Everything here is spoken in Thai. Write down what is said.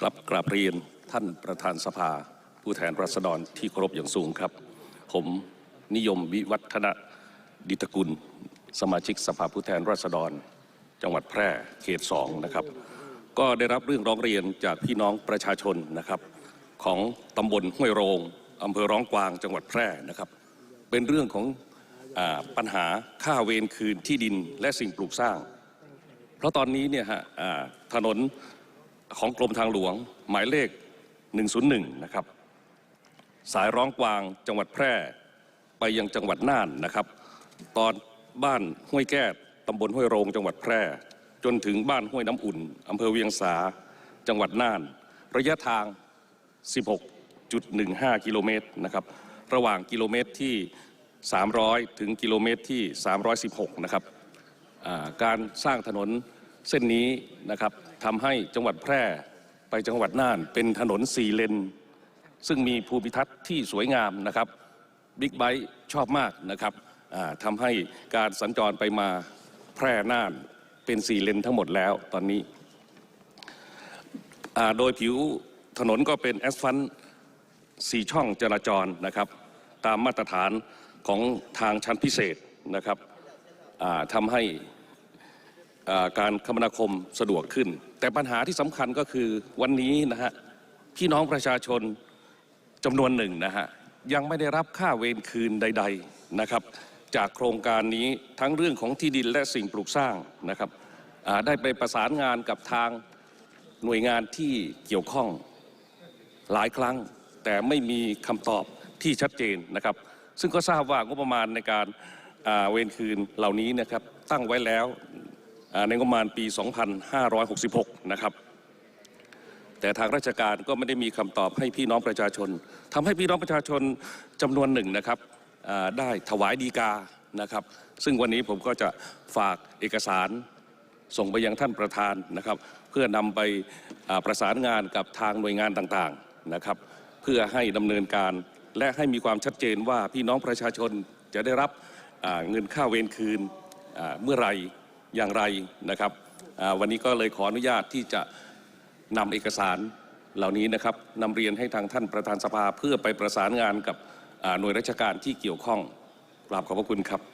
ครับกราบเรียนท่านประธานสภา ผู้แทนราษฎรที่เคารพอย่างสูงครับ ผมนิยมวิวัฒนดิตกุล สมาชิกสภาผู้แทนราษฎร จังหวัดแพร่เขตสองนะครับ ก็ได้รับเรื่องร้องเรียนจากพี่น้องประชาชนนะครับ ของตำบลห้วยโรงอำเภอร้องกวางจังหวัดแพร่นะครับ เป็นเรื่องของอปัญหาค่าเวรคืนที่ดินและสิ่งปลูกสร้าง เพราะตอนนี้เนี่ยฮะถนนของกรมทางหลวง หมายเลข 101 นะครับ สายร้องกวางจังหวัดแพร่ ไปยังจังหวัดน่านนะครับ ตอนบ้านห้วยแก้ตำบลห้วยโรง จังหวัดแพร่ จนถึงบ้านห้วยน้ำอุ่นอำเภอเวียงสาจังหวัดน่าน ระยะทาง 16.15 กิโลเมตรนะครับ ระหว่างกิโลเมตรที่ 300 ถึงกิโลเมตรที่ 316 นะครับ การสร้างถนนเส้นนี้นะครับทำให้จังหวัดแพร่ไปจังหวัดน่าน เป็นถนนสี่เลน ซึ่งมีภูมิทัศน์ที่สวยงามนะครับบิ๊กไบค์ชอบมากนะครับอ่าทำให้การสัญจรไปมาแพร่น่านเป็นสี่เลนทั้งหมดแล้วตอนนี้ โดยผิวถนนก็เป็นแอสฟัลต์สี่ช่องจราจรนะครับ ตามมาตรฐานของทางชั้นพิเศษนะครับอ่าทำให้ การคมนาคมสะดวกขึ้น แต่ปัญหาที่สำคัญก็คือวันนี้นะฮะพี่น้องประชาชนจำนวนหนึ่งนะฮะยังไม่ได้รับค่าเวรคืนใด ๆนะครับ จากโครงการนี้ทั้งเรื่องของที่ดินและสิ่งปลูกสร้างนะครับได้ไปประสานงานกับทางหน่วยงานที่เกี่ยวข้องหลายครั้ง แต่ไม่มีคำตอบที่ชัดเจนนะครับ ซึ่งก็ทราบว่างบประมาณในการเวรคืนเหล่านี้นะครับตั้งไว้แล้ว ในงบประมาณปี 2566 นะครับ แต่ทางราชการก็ไม่ได้มีคำตอบให้พี่น้องประชาชนทำให้พี่น้องประชาชนจำนวนหนึ่งนะครับได้ถวายดีกานะครับ ซึ่งวันนี้ผมก็จะฝากเอกสารส่งไปยังท่านประธานนะครับ เพื่อนำไปประสานงานกับทางหน่วยงานต่างๆนะครับ เพื่อให้ดำเนินการและให้มีความชัดเจนว่าพี่น้องประชาชนจะได้รับเงินค่าเวรคืนเมื่อไหร อย่างไรนะครับวันนี้ก็เลยขออนุญาตที่จะนำเอกสารเหล่านี้นะครับนำเรียนให้ทางท่านประธานสภาเพื่อไปประสานงานกับหน่วยราชการที่เกี่ยวข้องกราบขอบพระคุณครับ